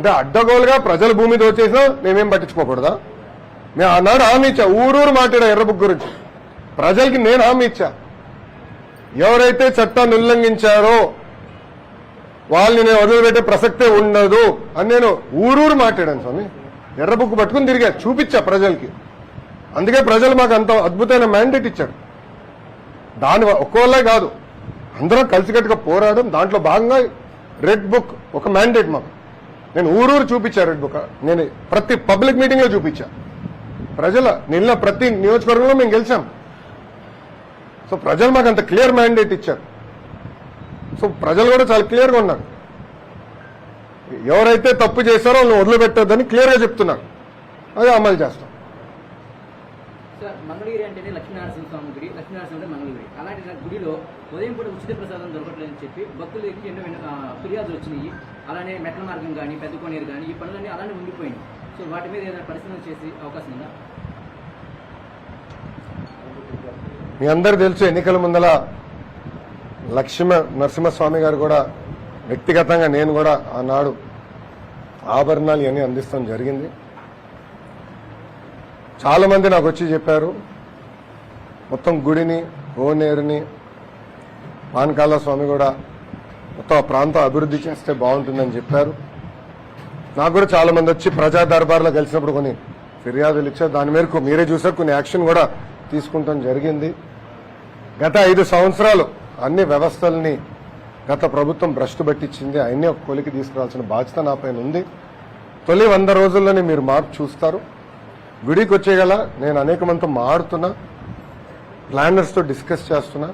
అంటే అడ్డగోలుగా ప్రజల భూమి దోచేసినా మేమేం పట్టించుకోకూడదా? మేము ఆనాడు హామీ ఇచ్చా. ఊరూరు మాట్లాడా ఎర్రబుక్ గురించి. ప్రజలకి నేను హామీ ఇచ్చా. ఎవరైతే చట్టాన్ని ఉల్లంఘించారో వాళ్ళని నేను వదిలిపెట్టే ప్రసక్తే ఉండదు అని నేను ఊరూరు మాట్లాడాను స్వామి. ఎర్రబుక్ పట్టుకుని తిరిగా చూపించా ప్రజలకి. అందుకే ప్రజలు మాకు అంత అద్భుతమైన మ్యాండేట్ ఇచ్చారు. దాని ఒక్కోళ్ళే కాదు. అందరం కలిసికట్టుగా పోరాడడం దాంట్లో భాగంగా రెడ్ బుక్ ఒక మ్యాండేట్ మాకు. నేను ఊరూరు చూపించా రెడ్ బుక్ నేను ప్రతి పబ్లిక్ మీటింగ్లో చూపించా. ప్రజల నిన్న ప్రతి నియోజకవర్గంలో మేము గెలిచాం. సో ప్రజలు మాకు అంత క్లియర్ మ్యాండేట్ ఇచ్చారు. సో ప్రజలు కూడా చాలా క్లియర్గా ఉన్నారు. ఎవరైతే తప్పు చేశారో వాళ్ళని వదిలిపెట్టొద్దని క్లియర్గా చెప్తున్నారు. అది అమలు చేస్తాం. సార్ మంగళగిరి అంటేనే లక్ష్మీనరసింహ స్వామి గుడి లక్ష్మీనరసింహ అంటే మంగళగిరి. అలాంటి నా గుడిలో ఉదయం పూట ఉచిత ప్రసాదం దొరకట్లేదని చెప్పి భక్తులు ఎన్నో ఎన్నో, ఫిర్యాదులు వచ్చినాయి. అలానే మెట్ల మార్గం కానీ పెద్ద కోనేరు కానీ ఈ పనులన్నీ అలానే ఉండిపోయింది సో వాటి మీద ఏదైనా పరిశీలన చేసే అవకాశం ఉందా? మీ అందరు తెలుసు ఎన్నికల ముందల లక్ష్మ నరసింహస్వామి గారు కూడా వ్యక్తిగతంగా నేను కూడా ఆనాడు ఆభరణాలు ఇవన్నీ అందిస్తాం జరిగింది. చాలామంది నాకు వచ్చి చెప్పారు మొత్తం గుడిని ఓనేరుని పానకాల స్వామి కూడా మొత్తం ఆ ప్రాంతం అభివృద్ధి చేస్తే బాగుంటుందని చెప్పారు. నాకు కూడా చాలామంది వచ్చి ప్రజా దర్బార్లో కలిసినప్పుడు కొన్ని ఫిర్యాదులు ఇచ్చారు. దాని మేరకు మీరే చూసారు కొన్ని యాక్షన్ కూడా తీసుకుంటాం జరిగింది. గత ఐదు సంవత్సరాలు అన్ని వ్యవస్థల్ని గత ప్రభుత్వం భ్రష్టు పట్టించింది. అన్ని ఒక కొలికి తీసుకురావాల్సిన బాధ్యత నా పైన ఉంది. తొలి వంద రోజుల్లోనే మీరు మార్పు చూస్తారు. గుడికి వచ్చేయగల నేను అనేక మందితో మాడుతున్నా ప్లానర్స్తో డిస్కస్ చేస్తున్నా.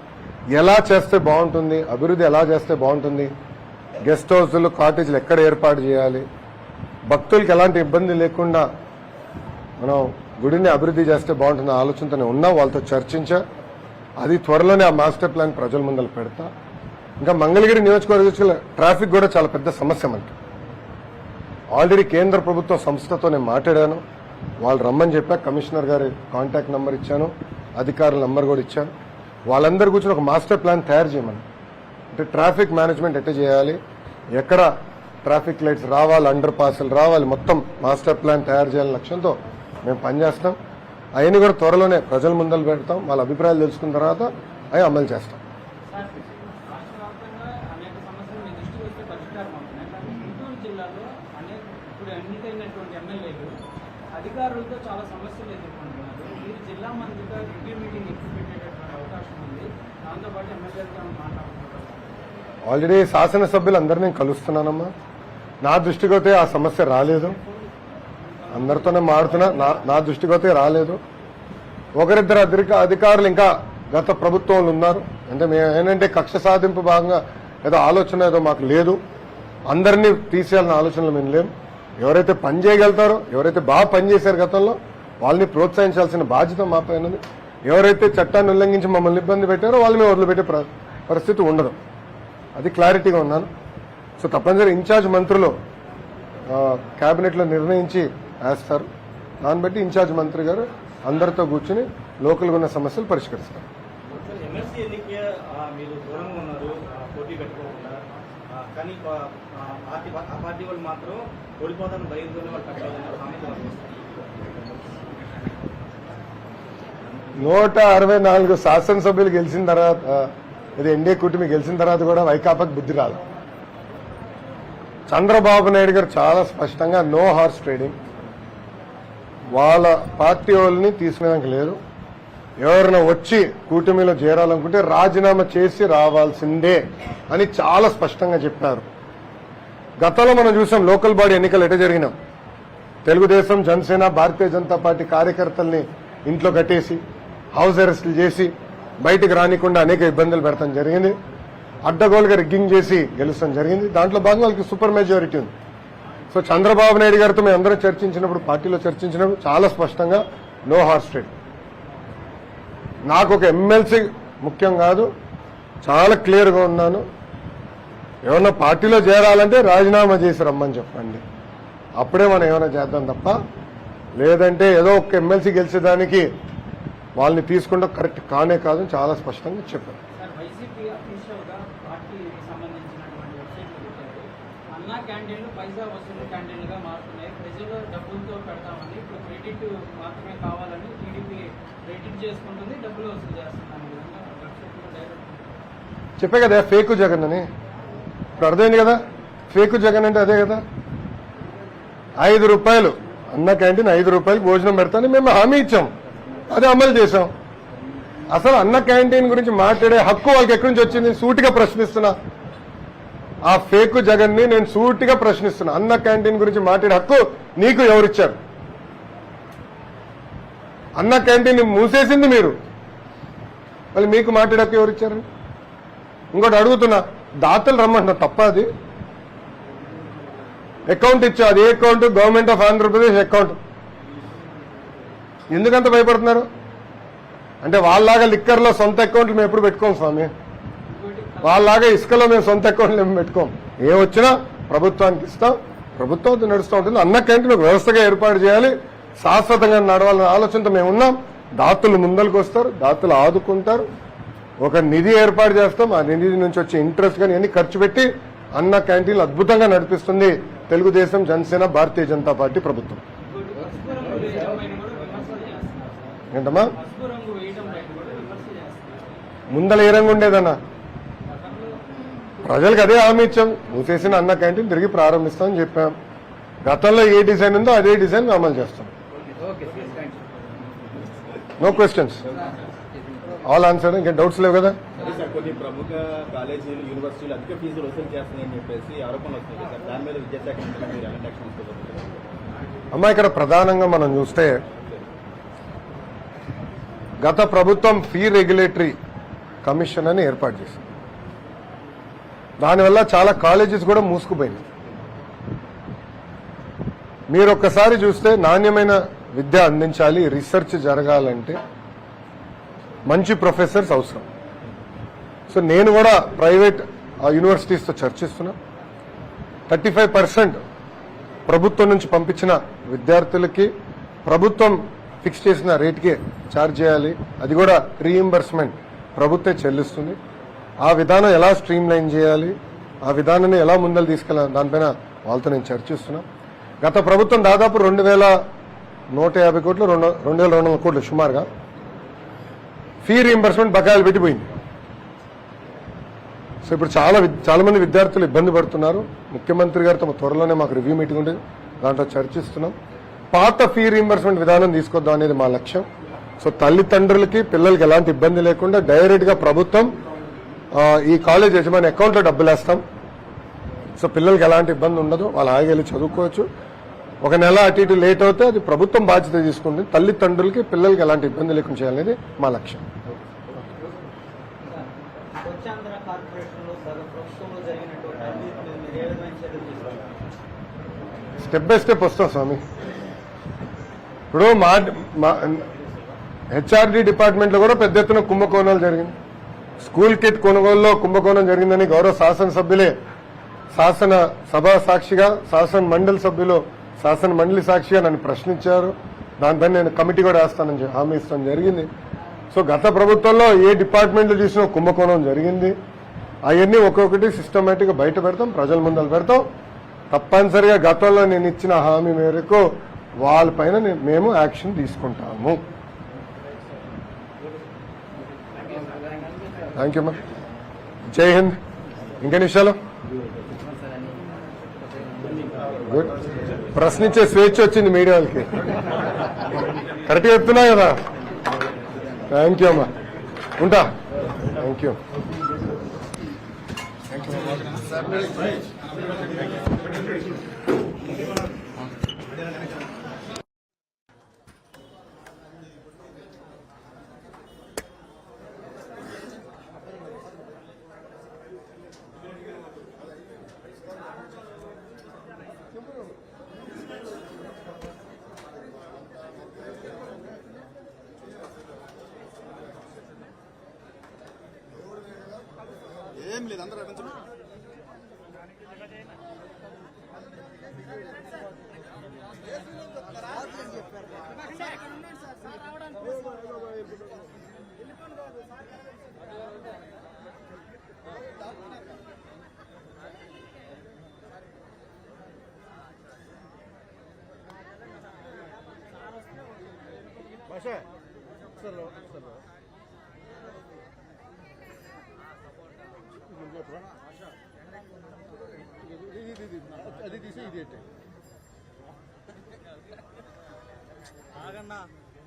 ఎలా చేస్తే బాగుంటుంది అభివృద్ధి ఎలా చేస్తే బాగుంటుంది గెస్ట్ హౌస్లు కాటేజీలు ఎక్కడ ఏర్పాటు చేయాలి భక్తులకి ఎలాంటి ఇబ్బంది లేకుండా మనం గుడిని అభివృద్ధి చేస్తే బాగుంటుంది ఆలోచనతోనే ఉన్నా వాళ్ళతో చర్చించా. అది త్వరలోనే ఆ మాస్టర్ ప్లాన్ ప్రజల ముందర పెడతా. ఇంకా మంగళగిరి నియోజకవర్గ ట్రాఫిక్ కూడా చాలా పెద్ద సమస్య మనకి. ఆల్రెడీ కేంద్ర ప్రభుత్వ సంస్థతో నేను మాట్లాడాను. వాళ్ళు రమ్మని చెప్పా కమిషనర్ గారి కాంటాక్ట్ నెంబర్ ఇచ్చాను అధికారుల నెంబర్ కూడా ఇచ్చాను. వాళ్ళందరి కూర్చొని ఒక మాస్టర్ ప్లాన్ తయారు చేయమని. అంటే ట్రాఫిక్ మేనేజ్మెంట్ ఎట్ట చేయాలి ఎక్కడ ట్రాఫిక్ లైట్స్ రావాలి అండర్ పాస్లు రావాలి మొత్తం మాస్టర్ ప్లాన్ తయారు చేయాలని లక్ష్యంతో మేము పనిచేస్తాం. అవన్నీ కూడా త్వరలోనే ప్రజల ముందలు పెడతాం వాళ్ళ అభిప్రాయాలు తెలుసుకున్న తర్వాత అవి అమలు చేస్తాం సార్ రాష్ట్ర వ్యాప్తంగా అనేక సమస్యలు మీ దృష్టికి వస్తే పరిష్కారం అవుతున్నాయి కానీ గుంటూరు జిల్లాలో అనేక ఇప్పుడు ఎన్నికైనటువంటి ఎమ్మెల్యేలు అధికారులతో చాలా సమస్యలు ఎదుర్కొంటున్నారు. మీరు జిల్లా మంత్రిగా రివ్యూ మీటింగ్ ఎక్కువ పెట్టేటటువంటి అవకాశం ఉంది. దాంతోపాటు ఎమ్మెల్యేలతో మాట్లాడుతున్నారు ఆల్రెడీ శాసనసభ్యులు అందరూ నేను కలుస్తున్నానమ్మా. నా దృష్టికి అయితే ఆ సమస్య రాలేదు. అందరితోనే మాడుతున్నా నా నా దృష్టికి అయితే రాలేదు. ఒకరిద్దరు అధిక అధికారులు ఇంకా గత ప్రభుత్వంలో ఉన్నారు. అంటే మేము ఏంటంటే కక్ష సాధింపు భాగంగా ఏదో ఆలోచన ఏదో మాకు లేదు. అందరినీ తీసేయాలన్న ఆలోచనలు మేము లేము ఎవరైతే పని చేయగలుగుతారో ఎవరైతే బాగా పనిచేశారు గతంలో వాళ్ళని ప్రోత్సహించాల్సిన బాధ్యత మా పైన ఉంది ఎవరైతే చట్టాన్ని ఉల్లంఘించి మమ్మల్ని ఇబ్బంది పెట్టారో వాళ్ళని వదిలిపెట్టే పరిస్థితి ఉండదు. అది క్లారిటీగా ఉన్నాను. సో తప్పనిసరి ఇన్ఛార్జ్ మంత్రులు క్యాబినెట్లో నిర్ణయించి వేస్తారు. దాన్ని బట్టి ఇన్ఛార్జ్ మంత్రి గారు అందరితో కూర్చుని లోకల్గా ఉన్న సమస్యలు పరిష్కరిస్తారు. మీరు దూరంగా ఉన్నారు పోటీ పెట్టుకోకుండా కానీ పార్టీ ఆ పార్టీ వాళ్ళు మాత్రం ఓడిపోతాను భయంతోనే వాళ్ళు కట్టాలని సామెత నూట అరవై నాలుగు శాసనసభ్యులు గెలిచిన తర్వాత ఇది ఎన్డీఏ కూటమి గెలిచిన తర్వాత కూడా వైకాపాకి బుద్ధి రాదు. చంద్రబాబు నాయుడు గారు చాలా స్పష్టంగా నో హార్స్ ట్రేడింగ్. వాళ్ళ పార్టీ వాళ్ళని తీసుకునేదానికి లేదు ఎవరైనా వచ్చి కూటమిలో చేరాలనుకుంటే రాజీనామా చేసి రావాల్సిందే అని చాలా స్పష్టంగా చెప్పారు. గతంలో మనం చూసాం లోకల్ బాడీ ఎన్నికలు ఎట జరిగినాం. తెలుగుదేశం జనసేన భారతీయ జనతా పార్టీ కార్యకర్తల్ని ఇంట్లో కట్టేసి హౌస్ అరెస్టులు చేసి బయటికి రానికుండా అనేక ఇబ్బందులు పెడతాం జరిగింది. అడ్డగోలుగా రిగ్గింగ్ చేసి గెలుస్తాం జరిగింది. దాంట్లో భాగంగా వాళ్ళకి సూపర్ మెజారిటీ ఉంది. సో చంద్రబాబు నాయుడు గారితో మేము అందరూ చర్చించినప్పుడు పార్టీలో చర్చించినప్పుడు చాలా స్పష్టంగా నో హార్స్ ట్రేడ్. నాకు ఒక ఎమ్మెల్సీ ముఖ్యం కాదు. చాలా క్లియర్గా ఉన్నాను. ఏమన్నా పార్టీలో చేరాలంటే రాజీనామా చేసి రమ్మని చెప్పండి. అప్పుడే మనం ఏమైనా చేద్దాం తప్ప లేదంటే ఏదో ఒక ఎమ్మెల్సీ గెలిచేదానికి వాళ్ళని తీసుకుంటే కరెక్ట్ కానే కాదు చాలా స్పష్టంగా చెప్పారు. చెప్పే కదా ఫేక్ జగన్ అని. ఇప్పుడు అర్థమైంది కదా? ఫేక్ జగన్ అంటే అదే కదా? ఐదు రూపాయలు. అన్న క్యాంటీన్ ఐదు రూపాయలు భోజనం పెడతానని మేము హామీ ఇచ్చాం. అది అమలు చేశాం. అసలు అన్న క్యాంటీన్ గురించి మాట్లాడే హక్కు వాళ్ళకి ఎక్కడి నుంచి వచ్చింది? సూటిగా ప్రశ్నిస్తున్నా. ఆ ఫేక్ జగన్ని నేను సూటిగా ప్రశ్నిస్తున్నా. అన్న క్యాంటీన్ గురించి మాట్లాడే హక్కు నీకు ఎవరిచ్చారు? అన్న క్యాంటీన్ మూసేసింది మీరు. మళ్ళీ మీకు మాట్లాడే హక్కు ఎవరిచ్చారు? ఇంకోటి అడుగుతున్నా. దాతలు రమ్మంటున్నా తప్ప అది. అకౌంట్ ఇచ్చా అది ఏ account government of Andhra Pradesh account ఎందుకంత భయపడుతున్నారు? అంటే వాళ్ళలాగా లిక్కర్లో సొంత అకౌంట్లు మేము ఎప్పుడు పెట్టుకోం స్వామి? వాళ్ళలాగా ఇసుకలో మేము సొంత అకౌంట్లు మేము పెట్టుకోం? ఏ వచ్చినా ప్రభుత్వానికి ఇస్తాం ప్రభుత్వం నడుస్తూ ఉంటుంది. అన్న మేము వ్యవస్థగా ఏర్పాటు చేయాలి. శాశ్వతంగా నడవాలనే ఆలోచనతో మేము ఉన్నాం. దాతలు ముందలకు వస్తారు దాతలు ఆదుకుంటారు. ఒక నిధి ఏర్పాటు చేస్తాం. ఆ నిధి నుంచి వచ్చే ఇంట్రెస్ట్ కానీ అన్ని ఖర్చు పెట్టి అన్న క్యాంటీన్లు అద్భుతంగా నడిపిస్తుంది తెలుగుదేశం జనసేన భారతీయ జనతా పార్టీ ప్రభుత్వం. ఏంటమ్మా? ముందల ఏ రంగు ఉండేదన్నా. ప్రజలకు అదే హామీ ఇచ్చాం. మూసేసిన అన్న క్యాంటీన్ తిరిగి ప్రారంభిస్తామని చెప్పాం. గతంలో ఏ డిజైన్ ఉందో అదే డిజైన్ అమలు చేస్తాం. నో క్వశ్చన్స్ ఆల్ ఆన్సర్ ఇంకా డౌట్స్ లేవు కదా? కొన్ని ప్రముఖ కాలేజీలు యూనివర్సిటీలు అధిక ఫీజులు వసూలు చేస్తున్నాయని చెప్పేసి ఆరోపణలు వస్తున్నాయి సార్. దాని మీద విద్యాశాఖ అమ్మా ఇక్కడ ప్రధానంగా మనం చూస్తే గత ప్రభుత్వం ఫీ రెగ్యులేటరీ కమిషన్ అని ఏర్పాటు చేసింది. దానివల్ల చాలా కాలేజెస్ కూడా మూసుకుపోయినాయి. మీరు ఒక్కసారి చూస్తే నాణ్యమైన విద్య అందించాలి రీసెర్చ్ జరగాలంటే మంచి ప్రొఫెసర్స్ అవసరం. సో నేను కూడా ప్రైవేట్ యూనివర్సిటీస్తో చర్చిస్తున్నా. థర్టీ ఫైవ్ పర్సెంట్ ప్రభుత్వం నుంచి పంపించిన విద్యార్థులకి ప్రభుత్వం ఫిక్స్ చేసిన రేట్కే ఛార్జ్ చేయాలి. అది కూడా రీఇంబర్స్మెంట్ ప్రభుత్వే చెల్లిస్తుంది. ఆ విధానం ఎలా స్ట్రీమ్ లైన్ చేయాలి? ఆ విధానాన్ని ఎలా ముందలు తీసుకెళ్ళాలి? దానిపైన వాళ్ళతో నేను చర్చిస్తున్నా. గత ప్రభుత్వం దాదాపు రెండు వేల నూట యాభై కోట్లు రెండు రెండు వేల రెండు వందల కోట్లు సుమారుగా ఫీ రీఇంబర్స్మెంట్ బకాయిలు పెట్టిపోయింది. సో ఇప్పుడు చాలా విద్- చాలా మంది విద్యార్థులు ఇబ్బంది పడుతున్నారు. ముఖ్యమంత్రి గారితో త్వరలోనే మాకు రివ్యూ మీటింగ్ ఉంది. దాంట్లో చర్చిస్తున్నాం. పాత ఫీ రీంబర్స్మెంట్ విధానం తీసుకొద్దాం అనేది మా లక్ష్యం. సో తల్లిదండ్రులకి పిల్లలకి ఎలాంటి ఇబ్బంది లేకుండా డైరెక్ట్గా ప్రభుత్వం ఈ కాలేజ్ యజమాని అకౌంట్లో డబ్బులు వేస్తాం సో పిల్లలకి ఎలాంటి ఇబ్బంది ఉండదు. వాళ్ళు ఆగి వెళ్ళి చదువుకోవచ్చు. ఒక నెల అటు ఇటు లేట్ అవుతే అది ప్రభుత్వం బాధ్యత తీసుకుంటుంది తల్లిదండ్రులకి పిల్లలకి ఎలాంటి ఇబ్బంది లేకుండా చేయాలనేది మా లక్ష్యం. స్టెప్ బై స్టెప్ వస్తాం స్వామి. ఇప్పుడు మా మా హెచ్ఆర్డి డిపార్ట్మెంట్లో కూడా పెద్ద ఎత్తున కుంభకోణాలు జరిగింది స్కూల్ కిట్ కొనుగోలులో కుంభకోణం జరిగిందని గౌరవ శాసనసభ్యులే శాసన సభ సాక్షిగా శాసన మండలి సభ్యులు శాసన మండలి సాక్షిగా నన్ను ప్రశ్నించారు. దానిపైన నేను కమిటీ కూడా వేస్తానని చెప్పి హామీ ఇస్తాం జరిగింది. సో గత ప్రభుత్వంలో ఏ డిపార్ట్మెంట్లో చూసినా కుంభకోణం జరిగింది. అవన్నీ ఒక్కొక్కటి సిస్టమేటిక్గా బయట పెడతాం ప్రజల ముందర పెడతాం. తప్పనిసరిగా గతంలో నేను ఇచ్చిన హామీ మేరకు వాళ్ళపైన మేము యాక్షన్ తీసుకుంటాము. థ్యాంక్ యూ అమ్మా జై హింద్. ఇంకెన్ని విషయాలు? గుడ్ ప్రశ్నించే స్వేచ్ఛ వచ్చింది మీడియా వాళ్ళకి. కరెక్ట్ చెప్తున్నా కదా? థ్యాంక్ యూ అమ్మా. ఉంటా. థ్యాంక్ యూ ఏం లేదు అందరూ అటెన్షన్ భాష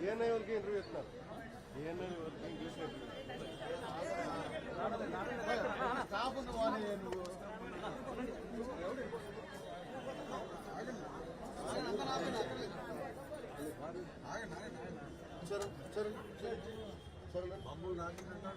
ఏఎన్ఐ వాళ్ళకి ఇంటర్వ్యూ ఇస్తున్నారు. ఏఎన్ఐ వాళ్ళకి ఇంగ్లీష్ స్టాఫ్ నువ్వు. సరే సరే సరే సరే. మమ్మల్ని నాకిందంటే